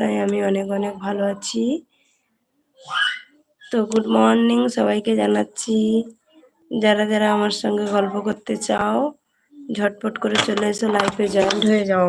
তাই আমি অনেক অনেক ভালো আছি। তো গুড মর্নিং সবাইকে জানাচ্ছি। যারা যারা আমার সঙ্গে গল্প করতে চাও, ঝটপট করে চলে এসো লাইফে জয়েন্ট হয়ে যাও।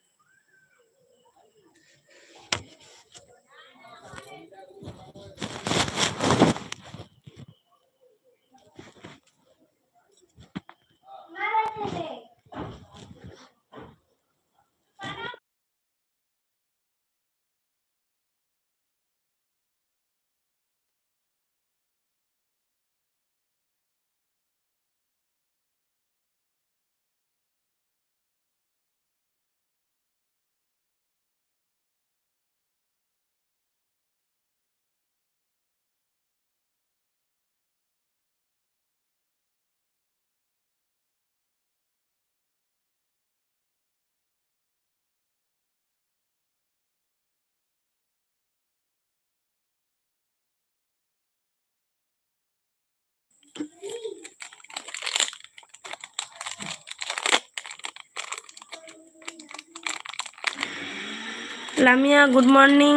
লামিয়া গুড মর্নিং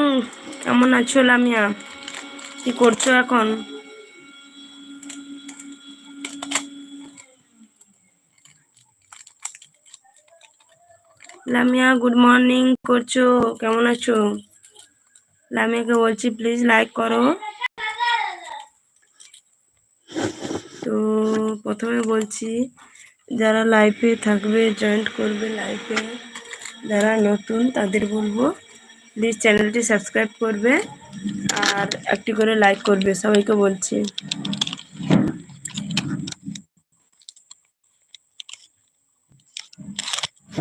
কেমন আছো লামিয়া? কি করছ এখন? লামিয়া গুড মর্নিং করছ? কেমন আছো? লামিয়াকে বলছি প্লিজ লাইক করো। তো প্রথমে বলছি, যারা লাইফে থাকবে জয়েন্ট করবে লাইফে যারা নতুন, তাদের বলব। প্লিজ চ্যানেলটি সাবস্ক্রাইব করবে আর একটি করে লাইক করবে, সবাইকে বলছি।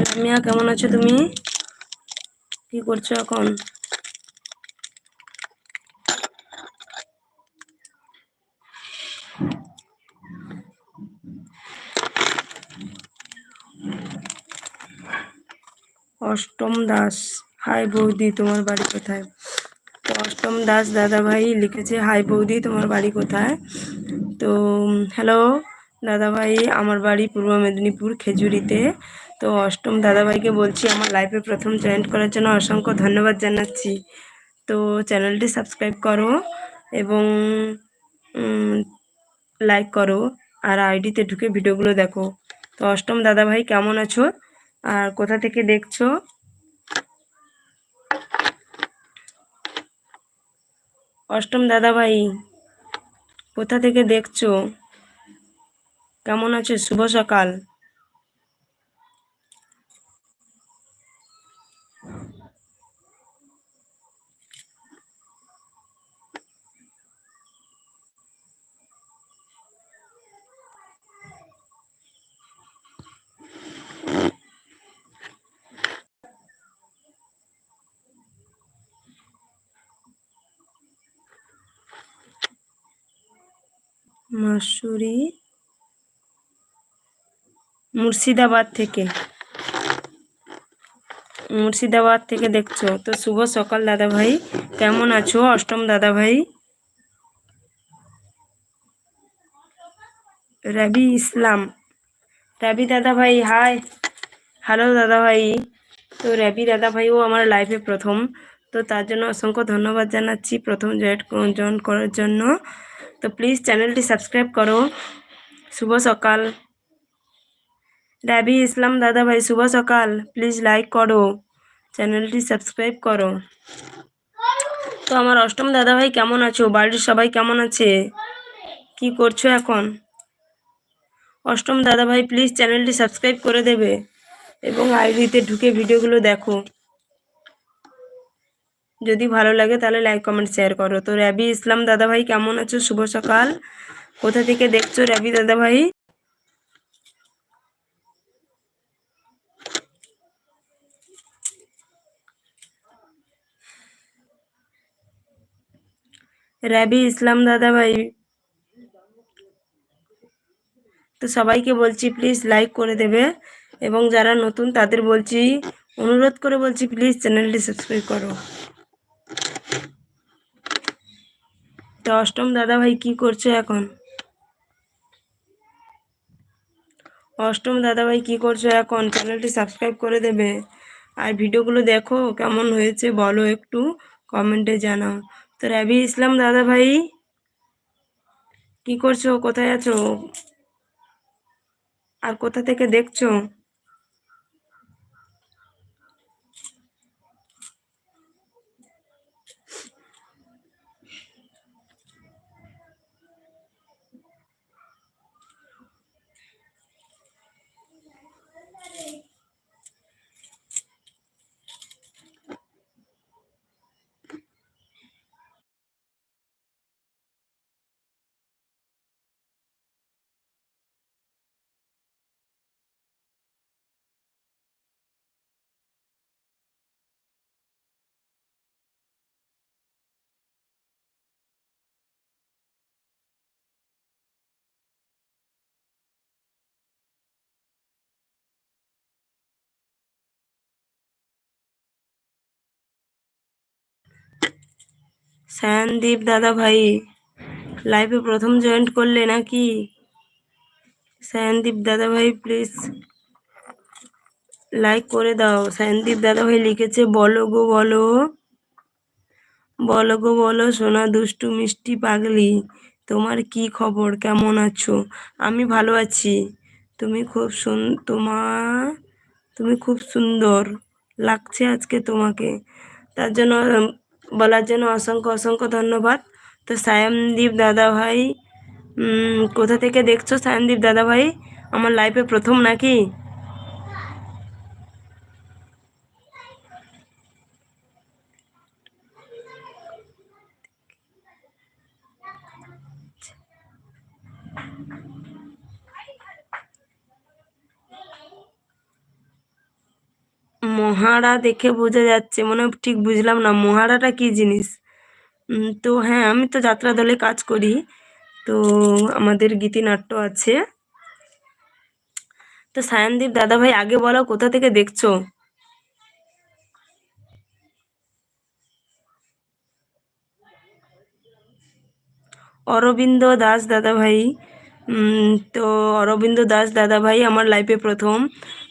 রামিয়া, কেমন আছো তুমি? কি করছ এখন? অষ্টম দাস। হাই বৌদি, তোমার বাড়ি কোথায়? তো অষ্টম দাস দাদা ভাই লিখেছে, হাই বৌদি, তোমার বাড়ি কোথায়? তো হ্যালো দাদা ভাই আমার বাড়ি পূর্ব মেদিনীপুর খেজুরিতে। তো, অষ্টম দাদাভাইকে বলছি, আমার লাইফে প্রথম জয়েন্ট করার জন্য অসংখ্য ধন্যবাদ জানাচ্ছি। তো, চ্যানেলটি সাবস্ক্রাইব করো এবং লাইক করো আর আইডিতে ঢুকে ভিডিওগুলো দেখো। তো, অষ্টম দাদাভাই, কেমন আছো? আর কোথা থেকে দেখছ? অষ্টম দাদাভাই কোথা থেকে দেখছ? কেমন আছে? শুভ সকাল। মাসুরি মুর্শিদাবাদ থেকে। মুর্শিদাবাদ থেকে দেখছ? তো শুভ সকাল দাদা ভাই। কেমন আছো? অষ্টম দাদা ভাই। রবি ইসলাম। রবি দাদা ভাই হাই হ্যালো দাদা ভাই। তো রবি দাদা ভাইও আমার লাইফে প্রথম। তো তার জন্য অসংখ্য ধন্যবাদ জানাচ্ছি প্রথম জয়েন্ট জয়েন করার জন্য। তো প্লিজ চ্যানেলটি সাবস্ক্রাইব করো। শুভ সকাল। রাবি ইসলাম দাদা ভাই, শুভ সকাল। প্লিজ লাইক করো। চ্যানেলটি সাবস্ক্রাইব করো। তো আমার অষ্টম দাদা ভাই কেমন আছো? বাড়ির সবাই কেমন আছে? কি করছ এখন? অষ্টম দাদা ভাই প্লিজ চ্যানেলটি সাবস্ক্রাইব করে দেবে এবং আইডিতে ঢুকে ভিডিওগুলো দেখো। যদি ভালো লাগে তাহলে লাইক কমেন্ট শেয়ার করো। তো র্যাবি ইসলাম দাদা ভাই কেমন আছো? শুভ সকাল। কোথা থেকে দেখছ র্যাবি দাদা ভাই র্যাবি ইসলাম দাদা ভাই তো সবাইকে বলছি প্লিজ লাইক করে দেবে। এবং যারা নতুন, তাদের বলছি, অনুরোধ করে বলছি প্লিজ চ্যানেলটি সাবস্ক্রাইব করো। তো অষ্টম দাদা ভাই কি করছ এখন? অষ্টম দাদা ভাই কি করছ এখন? চ্যানেলটি সাবস্ক্রাইব করে দেবে। আর ভিডিওগুলো দেখো কেমন হয়েছে বলো একটু কমেন্টে জানাও। তো রবি ইসলাম দাদা ভাই, কি করছ? কোথায় আছো? আর কোথা থেকে দেখছ? সায়নদীপ দাদা ভাই লাইভে প্রথম জয়েন্ট করলে নাকি? সায়নদীপ দাদা ভাই প্লিজ লাইক করে দাও। সায়নদীপ দাদা ভাই লিখেছে, বলো গো, বলো। বলো গো, বলো, সোনা দুষ্টু মিষ্টি পাগলি, তোমার কি খবর? কেমন আছো? আমি ভালো আছি। তুমি খুব সুন তোমার তুমি খুব সুন্দর লাগছে আজকে তোমাকে। তার জন্য বলার জন্য অসংখ্য অসংখ্য ধন্যবাদ। তো সায়নদীপ দাদাভাই কোথা থেকে দেখছ সায়নদীপ দাদাভাই আমার লাইফে প্রথম নাকি? মহারা দেখে বোঝা যাচ্ছে, মনে ঠিক বুঝলাম না, মহারাটা কি জিনিস? তো হ্যাঁ আমি তো যাত্রা দলে কাজ করি, তো আমাদের গীতিনাট্য আছে। তো সায়নদীপ দাদা ভাই আগে বলো, কোথা থেকে দেখছ? অরবিন্দ দাস দাদা ভাই তো অরবিন্দ দাস দাদা ভাই আমার লাইফে প্রথম।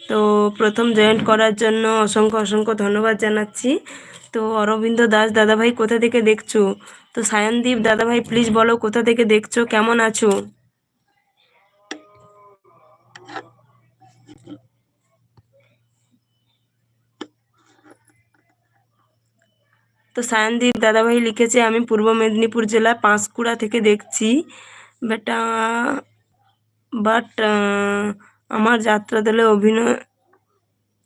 তো প্রথম জয়েন্ট করার জন্য অসংখ্য অসংখ্য ধন্যবাদ জানাচ্ছি। তো অরবিন্দ দাস, দাদাভাই কোথা থেকে দেখছ? তো সায়নদীপ, দাদাভাই প্লিজ বলো কোথা থেকে দেখছ? কেমন আছো? তো সায়নদীপ, দাদাভাই লিখেছে, আমি পূর্ব মেদিনীপুর জেলা পাঁশকুড়া থেকে দেখছি। বেটা বাট আমার যাত্রা দলে অভিনয়,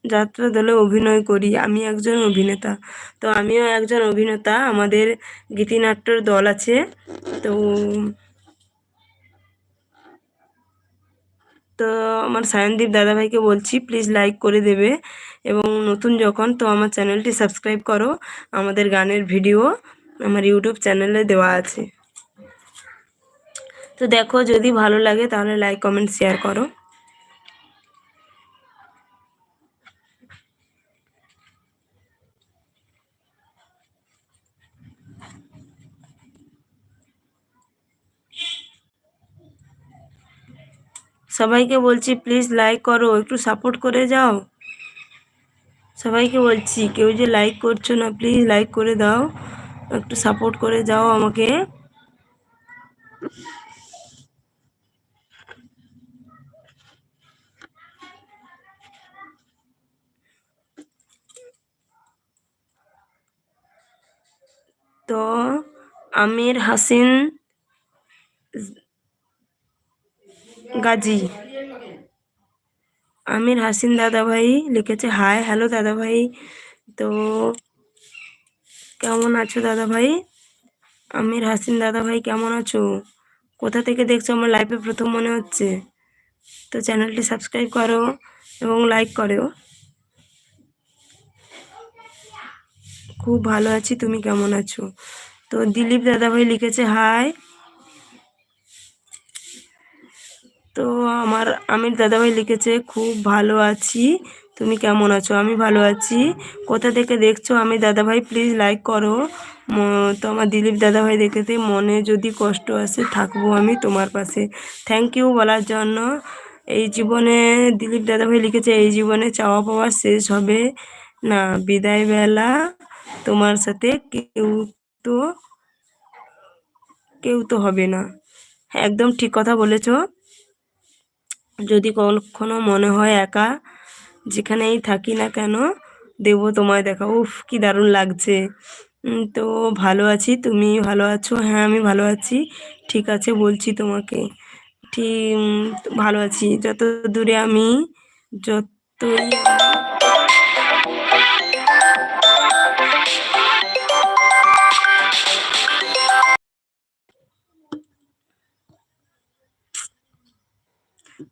যাত্রা দলে অভিনয় করি। আমি একজন অভিনেতা। তো আমিও একজন অভিনেতা। আমাদের গীতিনাট্যর দল আছে। তো তো আমার সায়নদীপ দাদাভাইকে বলছি প্লিজ লাইক করে দেবে। এবং নতুন যখন, তো আমার চ্যানেলটি সাবস্ক্রাইব করো। আমাদের গানের ভিডিও আমার ইউটিউব চ্যানেলে দেওয়া আছে। তো দেখো, যদি ভালো লাগে তাহলে লাইক কমেন্ট শেয়ার করো। সবাইকে বলছি প্লিজ লাইক করো, একটু সাপোর্ট করে যাও। সবাইকে বলছি, কেউ যে লাইক করছ না প্লিজ লাইক করে দাও, একটু সাপোর্ট করে যাও আমাকে। তো আমির হাসিন গাজী। আমির হাসিন দাদা ভাই লিখেছে, হাই, হ্যালো দাদা ভাই তো কেমন আছো দাদা ভাই আমির হাসিন দাদা ভাই কেমন আছো? কোথা থেকে দেখছ আমার লাইভে প্রথম মনে হচ্ছে? তো চ্যানেলটি সাবস্ক্রাইব করো এবং লাইক করো। খুব ভালো আছি, তুমি কেমন আছো? তো দিলীপ দাদা ভাই লিখেছে, হাই তো আমার আমির দাদাভাই লিখেছে খুব ভালো আছি। তুমি কেমন আছো? আমি ভালো আছি। কোথা থেকে দেখছ আমি দাদাভাই? প্লিজ লাইক করো। তো আমার দিলীপ দাদাভাই দেখেতে মনে যদি কষ্ট আসে থাকব আমি তোমার পাশে। থ্যাংক ইউ বলার জন্য। এই জীবনে দিলীপ দাদাভাই লিখেছে এই জীবনে চাওয়া পাওয়া শেষ হবে না। বিদায় বেলা তোমার সাথে কেউ তো কেউ তো হবে না। হ্যাঁ, একদম ঠিক কথা বলেছ। যদি কখনো মনে হয় একা যেখানেই থাকি না কেন, দেব তোমায় দেখা। উফ, কি দারুণ লাগছে। তো ভালো আছি, তুমি ভালো আছো? হ্যাঁ আমি ভালো আছি। ঠিক আছে, বলছি তোমাকে। ঠিক ভালো আছি। যত দূরে আমি, যতই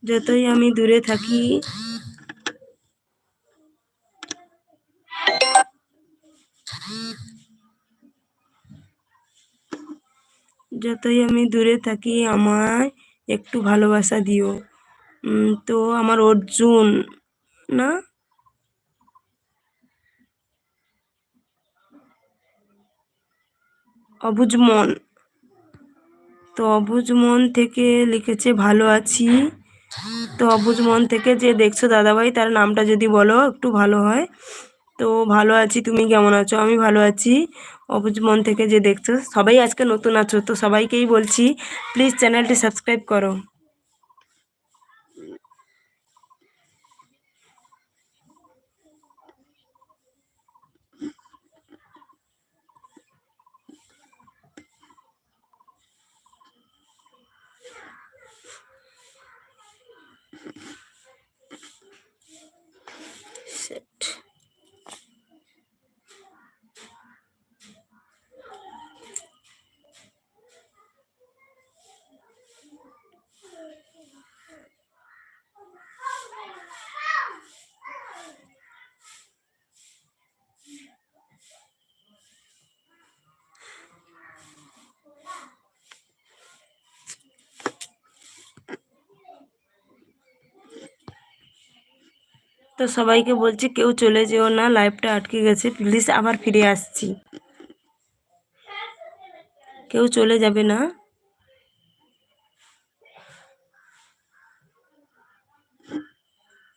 যতই আমি দূরে থাকি। যতই আমি দূরে থাকি, আমায় একটু ভালোবাসা দিও। তো আমার অর্জুন, না? অবুজ মন। তো অবুজ মন থেকে লিখেছে, ভালো আছি। তো অবুজ মন থেকে যে দেখছ দাদাভাই, তার নামটা যদি বলো, একটু ভালো হয়। তো ভালো আছি, তুমি কেমন আছো? আমি ভালো আছি। অবুজ মন থেকে যে দেখছ, সবাই আজকে নতুন আছো, তো সবাইকেই বলছি প্লিজ চ্যানেলটি সাবস্ক্রাইব করো। তো সবাইকে বলছি কেউ চলে যেও না লাইভটা আটকে গেছে প্লিজ আবার ফিরে আসছি। কেউ চলে যাবে না।